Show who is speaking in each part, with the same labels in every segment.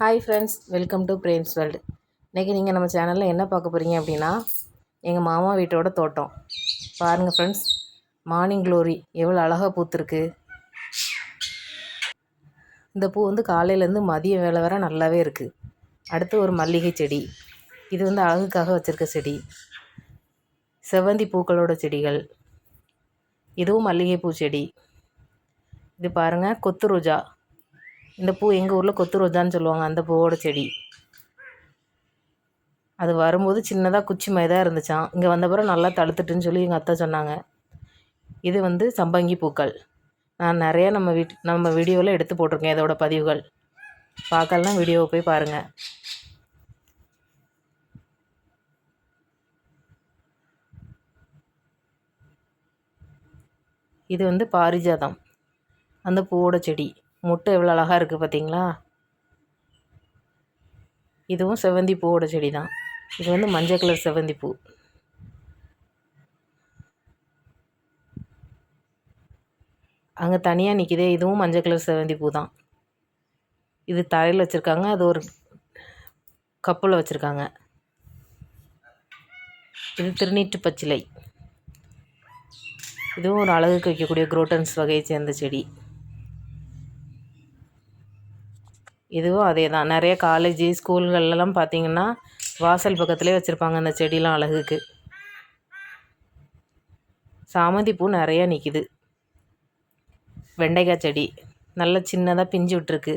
Speaker 1: Hi friends welcome to Prem's world இன்றைக்கி நீங்கள் நம்ம சேனலில் என்ன பார்க்க போகிறீங்க அப்படின்னா எங்கள் மாமா வீட்டோட தோட்டம். பாருங்கள் ஃப்ரெண்ட்ஸ் மார்னிங் க்ளோரி எவ்வளோ அழகாக பூத்துருக்கு. இந்த பூ வந்து காலையிலேருந்து மதிய வேலை வர நல்லாவே இருக்குது அடுத்து ஒரு மல்லிகை செடி. இது வந்து அழகுக்காக வச்சுருக்க செடி. செவ்வந்தி பூக்களோட செடிகள். இதுவும் மல்லிகைப்பூ செடி. இது பாருங்கள் கொத்து ரோஜா. இந்த பூ எங்கள் ஊரில் கொத்து ரோஜான்னு சொல்லுவாங்க அந்த பூவோட செடி. அது வரும்போது சின்னதாக குச்சி மாதிரி தான் இருந்துச்சான் இங்கே வந்த பிறகு நல்லா தழுத்துட்டுன்னு சொல்லி எங்கள் அத்தை சொன்னாங்க. இது வந்து சம்பங்கி பூக்கள். நான் நிறையா நம்ம வீட் நம்ம வீடியோவில் எடுத்து போட்டிருக்கேன் இதோட பதிவுகள். பார்க்கலாம் வீடியோவை போய் பாருங்கள் இது வந்து பாரிஜாதம். அந்த பூவோட செடி. முட்டை எவ்வளோ அழகாக இருக்குது பார்த்தீங்களா இதுவும் செவ்வந்தி பூவோட செடி தான் இது வந்து மஞ்சள் கலர் செவ்வந்தி பூ. அங்கே தனியாக நிற்கிதே இதுவும் மஞ்சள் கலர் செவ்வந்தி பூ தான் இது தரையில் வச்சுருக்காங்க அது ஒரு கப்பில் வச்சுருக்காங்க. இது திருநீட்டு பச்சிலை. இதுவும் ஒரு அழகுக்கு வைக்கக்கூடிய குரோட்டன்ஸ் வகையை சேர்ந்த செடி. இதுவும் அதே தான் நிறைய காலேஜ் ஸ்கூல்கள்லாம் பார்த்திங்கன்னா வாசல் பக்கத்துலேயே வச்சுருப்பாங்க அந்த செடிலாம் அழகுக்கு. சாமந்தி பூ நிறையா நிற்கிது வெண்டைக்காய் செடி நல்ல சின்னதாக பிஞ்சு விட்டுருக்கு.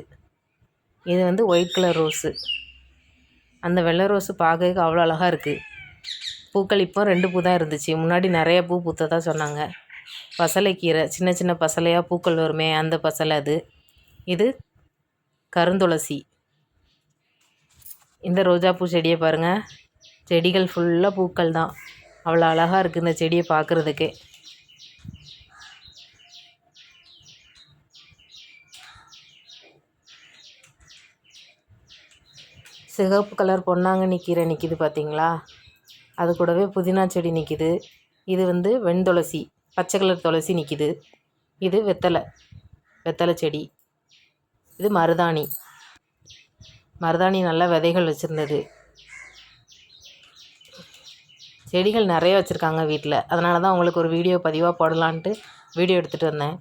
Speaker 1: இது வந்து ஒயிட் கலர் ரோஸு அந்த வெள்ளை ரோஸு பார்க்கறதுக்கு அவ்வளோ அழகாக இருக்குது பூக்கள் இப்போ ரெண்டு பூ தான் இருந்துச்சு. முன்னாடி நிறைய பூ பூத்ததாக சொன்னாங்க. பசலைக்கீரை சின்ன சின்ன பசலையாக பூக்கள் வருமே அந்த பசலை அது. இது கருந்துளசி. இந்த ரோஜாப்பூ செடியை பாருங்கள் செடிகள் ஃபுல்லாக பூக்கள் தான். அவ்வளோ அழகாக இருக்குது இந்த செடியை பார்க்குறதுக்கே சிகப்பு கலர் பொன்னாங்கண்ணி கீரை நிற்கிது பார்த்தீங்களா அது கூடவே புதினா செடி நிற்கிது இது வந்து வெண்துளசி பச்சை கலர் துளசி நிற்கிது இது வெத்தலை வெத்தலை செடி. இது மருதாணி. மருதாணி நல்லா விதைகள் வச்சுருந்தது. செடிகள் நிறைய வச்சுருக்காங்க வீட்டில் அதனால தான் உங்களுக்கு ஒரு வீடியோ பதிவாக போடலான்ட்டு வீடியோ எடுத்துகிட்டு வந்தேன்.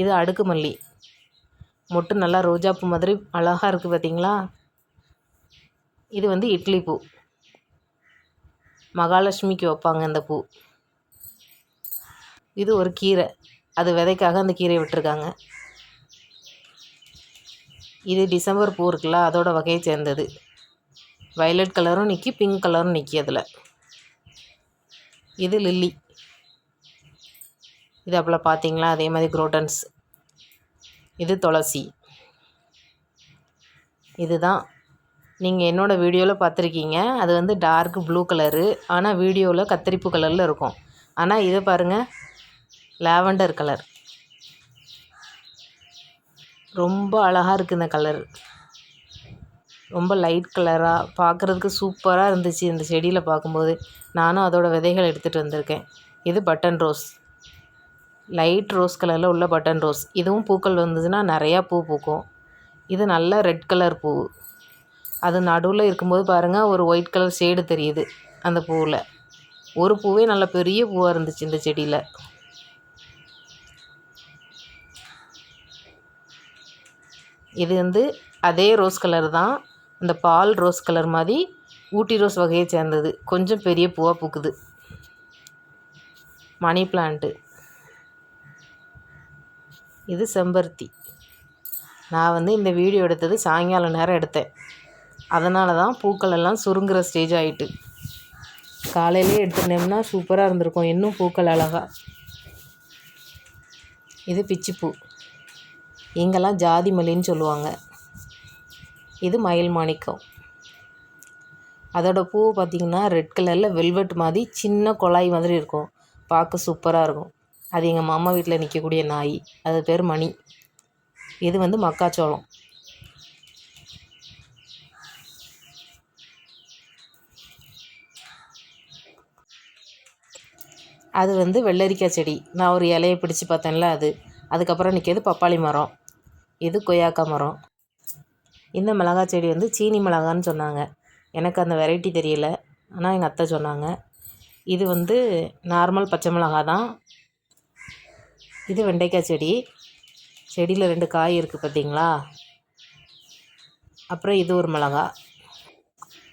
Speaker 1: இது அடுக்கு மல்லி மொட்டு நல்லா ரோஜாப்பூ மாதிரி அழகாக இருக்குது பார்த்தீங்களா இது வந்து இட்லி பூ. மகாலட்சுமிக்கு வைப்பாங்க இந்த பூ. இது ஒரு கீரை. அது விதைக்காக அந்த கீரையை விட்டுருக்காங்க. இது டிசம்பர் பூ இருக்குல்ல அதோட வகையை சேர்ந்தது. வயலட் கலரும் நிற்கி பிங்க் கலரும் நிற்கி அதில். இது லில்லி. இது அப்போலாம் பார்த்தீங்களா அதே மாதிரி குரோட்டன்ஸ். இது துளசி. இதுதான். நீங்கள் என்னோடய வீடியோவில் பார்த்துருக்கீங்க அது வந்து டார்க் ப்ளூ கலரு. ஆனால் வீடியோவில் கத்திரிப்பு கலரில் இருக்கும். ஆனால் இதை பாருங்கள் லாவெண்டர் கலர் ரொம்ப அழகாக இருக்குது இந்த கலர் ரொம்ப லைட் கலராக பார்க்குறதுக்கு சூப்பராக இருந்துச்சு இந்த செடியில் பார்க்கும்போது நானும் அதோடய விதைகள் எடுத்துகிட்டு வந்திருக்கேன். இது பட்டன் ரோஸ் லைட் ரோஸ் கலரில் உள்ள பட்டன் ரோஸ் இதுவும் பூக்கள் வந்ததுன்னா நிறையா பூ பூக்கும். இது நல்ல ரெட் கலர் பூ. அது நடுவில் இருக்கும்போது பாருங்கள் ஒரு ஒயிட் கலர் ஷேடு தெரியுது அந்த பூவில். ஒரு பூவே நல்ல பெரிய பூவாக இருந்துச்சு இந்த செடியில். இது வந்து அதே ரோஸ் கலர் தான். அந்த பால் ரோஸ் கலர் மாதிரி ஊட்டி ரோஸ் வகையை சேர்ந்தது. கொஞ்சம் பெரிய பூவாக பூக்குது. மணி பிளான்ட்டு இது செம்பருத்தி. நான் வந்து இந்த வீடியோ எடுத்தது சாயங்காலம் நேரம் எடுத்தேன். அதனால தான் பூக்கள் எல்லாம் சுருங்குற ஸ்டேஜ் ஆகிட்டு காலையிலே எடுத்துட்டோம்னா சூப்பராக இருந்திருக்கும். இன்னும் பூக்கள் அழகாக இது பிச்சிப்பூ. இங்கெல்லாம் ஜாதி மல்லின்னு சொல்லுவாங்க. இது மயில் மாணிக்கம். அதோட பூ பார்த்திங்கன்னா ரெட் கலரில் வெல்வெட் மாதிரி சின்ன குழாய் மாதிரி இருக்கும். பார்க்க சூப்பராக இருக்கும். அது எங்கள் மாமா வீட்டில் நிற்கக்கூடிய நாய். அது பேர் மணி. இது வந்து மக்காச்சோளம். அது வந்து வெள்ளரிக்காய் செடி. நான் ஒரு இலையை பிடிச்சி பார்த்தேன்ல அது. அதுக்கப்புறம் நிற்கிறது பப்பாளி மரம். இது கொய்யாக்காய் மரம்? இந்த மிளகாய் செடி வந்து சீனி மிளகான்னு சொன்னாங்க. எனக்கு அந்த வெரைட்டி தெரியல. ஆனால் எங்கள் அத்தை சொன்னாங்க. இது வந்து நார்மல் பச்சை மிளகாய் தான். இது வெண்டைக்காய் செடி. செடியில் ரெண்டு காய் இருக்குது பார்த்தீங்களா அப்புறம் இது ஒரு மிளகா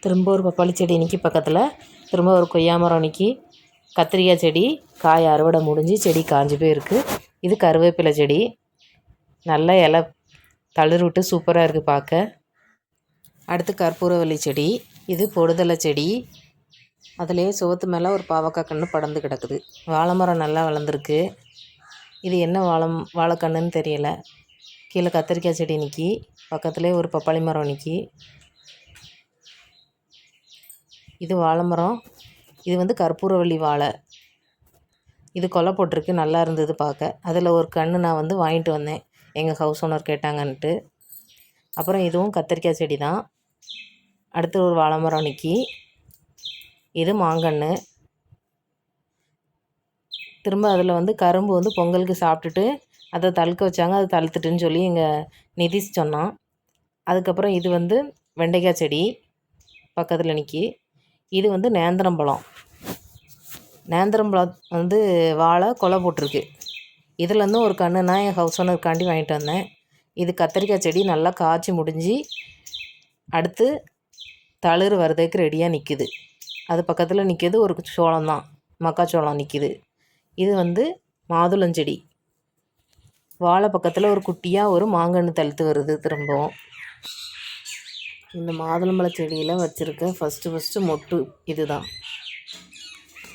Speaker 1: திரும்ப ஒரு பப்பாளி செடி நிற்கி பக்கத்தில். திரும்ப ஒரு கொய்யா மரம் நிற்கி கத்திரிக்காய் செடி காய் அறுவடை முடிஞ்சு செடி காஞ்சு போயிருக்கு. இது கருவேப்பிலை செடி. நல்ல இலை தளிர் விட்டு சூப்பராக இருக்குது பார்க்க அடுத்து கற்பூரவல்லி செடி இது பொடுதலை செடி. அதுலேயே சுவத்து மேலே ஒரு பாவக்காய் கன்று படர்ந்து கிடக்குது. வாழை மரம் நல்லா வளர்ந்துருக்கு. இது என்ன வாழை வாழைக்கண்ணுன்னு தெரியல. கீழே கத்திரிக்காய் செடி நிற்கி பக்கத்துலேயே ஒரு பப்பாளி மரம் நிற்கி இது வாழை மரம். இது வந்து கற்பூரவள்ளி வாழை. இது கொலை போட்டிருக்கு நல்லா இருந்தது பார்க்க அதில் ஒரு கன்று நான் வந்து வாங்கிட்டு வந்தேன். எங்கள் ஹவுஸ் ஓனர் கேட்டாங்கன்ட்டு. அப்புறம் இதுவும் கத்திரிக்காய் செடி தான் அடுத்து ஒரு வாழை மரம் நிற்கி இது மாங்கன்று திரும்ப அதில் வந்து கரும்பு வந்து பொங்கலுக்கு சாப்பிட்டுட்டு அதை தழுக்க வச்சாங்க அது தழுத்துட்டுன்னு சொல்லி எங்கள் நிதிஷ் சொன்னான். அதுக்கப்புறம் இது வந்து வெண்டைக்காய் செடி பக்கத்தில் நிற்கி இது வந்து நேந்திரம்பழம் நேந்திரம்பழம் வந்து வாழை கொலை போட்டிருக்கு. இதுலேருந்து ஒரு கன்று நான் என் ஹவுஸ் ஓனருக்காண்டி வாங்கிட்டு வந்தேன். இது கத்திரிக்காய் செடி நல்லா காய்ச்சி முடிஞ்சு அடுத்து தளிர் வர்றதுக்கு ரெடியாக நிற்கிது அது பக்கத்தில் நிற்கிது ஒரு சோளம் தான் மக்காச்சோளம் நிற்கிது இது வந்து மாதுளஞ்செடி வாழை பக்கத்தில் ஒரு குட்டியாக ஒரு மாங்கன்று தழுத்து வருது திரும்பவும். இந்த மாதுளம்பழ செடியில் வச்சுருக்க ஃபஸ்ட்டு ஃபஸ்ட்டு மொட்டு இது தான்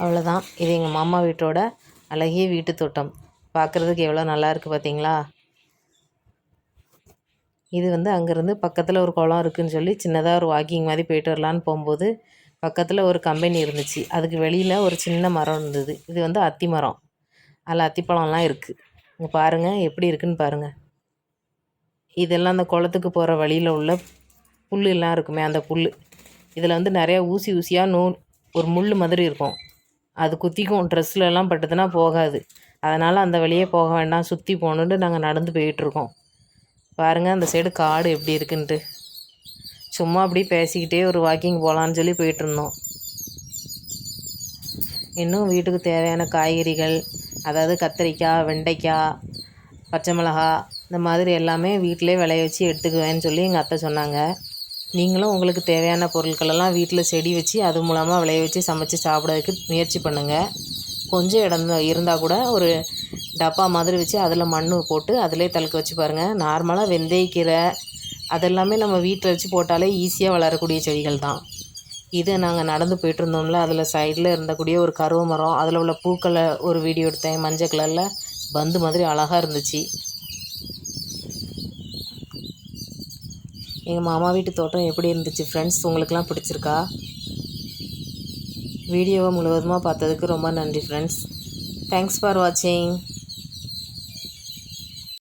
Speaker 1: அவ்வளோதான் இது எங்கள் மாமா வீட்டோட அழகிய வீட்டு தோட்டம். பார்க்குறதுக்கு எவ்வளோ நல்லா இருக்குது பார்த்தீங்களா இது வந்து அங்கேருந்து பக்கத்தில் ஒரு குளம் இருக்குதுன்னு சொல்லி சின்னதாக ஒரு வாக்கிங் மாதிரி போயிட்டு வரலான்னு போகும்போது பக்கத்தில் ஒரு கம்பெனி இருந்துச்சு. அதுக்கு வெளியில் ஒரு சின்ன மரம் இருந்தது. இது வந்து அத்தி மரம். அதில் அத்திப்பழம்லாம் இருக்குது இங்கே பாருங்கள் எப்படி இருக்குன்னு பாருங்கள் இதெல்லாம் அந்த குளத்துக்கு போகிற வழியில் உள்ள புல்லுலாம் இருக்குமே அந்த புல் இதில் வந்து நிறையா ஊசி ஊசியாக நூல் ஒரு முள் மாதிரி இருக்கும். அது குத்திக்கும். ட்ரெஸ்லலாம் பட்டதுன்னா போகாது. அதனால் அந்த வழியே போக வேண்டாம். சுற்றி போகணுன்ட்டு நாங்கள் நடந்து போயிட்டுருக்கோம். பாருங்கள் அந்த சைடு காடு எப்படி இருக்குன்ட்டு. சும்மா அப்படி பேசிக்கிட்டே ஒரு வாக்கிங் போகலான்னு சொல்லி போயிட்டுருந்தோம். இன்னும் வீட்டுக்கு தேவையான காய்கறிகள் அதாவது கத்திரிக்காய் வெண்டைக்காய் பச்சை மிளகா இந்த மாதிரி எல்லாமே வீட்டிலே விளைய வச்சு எடுத்துக்குவேன்னு சொல்லி எங்கள் அத்தை சொன்னாங்க. நீங்களும் உங்களுக்கு தேவையான பொருட்களெல்லாம் வீட்டில் செடி வச்சு அது மூலமாக விளைய வச்சு சமைச்சு சாப்பிட்றதுக்கு முயற்சி பண்ணுங்கள் கொஞ்சம் இடம் இருந்தால் கூட ஒரு டப்பா மாதிரி வச்சு அதில் மண் போட்டு அதிலே தழுக்க வச்சு பாருங்கள் நார்மலாக வெந்தயக்கீரை அதெல்லாமே நம்ம வீட்டில் வச்சு போட்டாலே ஈஸியாக வளரக்கூடிய செடிகள் தான். இது நாங்கள் நடந்து போயிட்டுருந்தோம்ல அதில் சைடில் இருந்தக்கூடிய ஒரு கருவ மரம் அதில் உள்ள பூக்களை ஒரு வீடியோ எடுத்தேன் மஞ்சள் கலரில் பந்து மாதிரி அழகாக இருந்துச்சு. எங்கள் மாமா வீட்டு தோட்டம் எப்படி இருந்துச்சு ஃப்ரெண்ட்ஸ் உங்களுக்கெலாம் பிடிச்சிருக்கா? வீடியோவை முழுவதுமாக பார்த்ததுக்கு ரொம்ப நன்றி ஃப்ரெண்ட்ஸ் தேங்க்ஸ் ஃபார் வாட்சிங்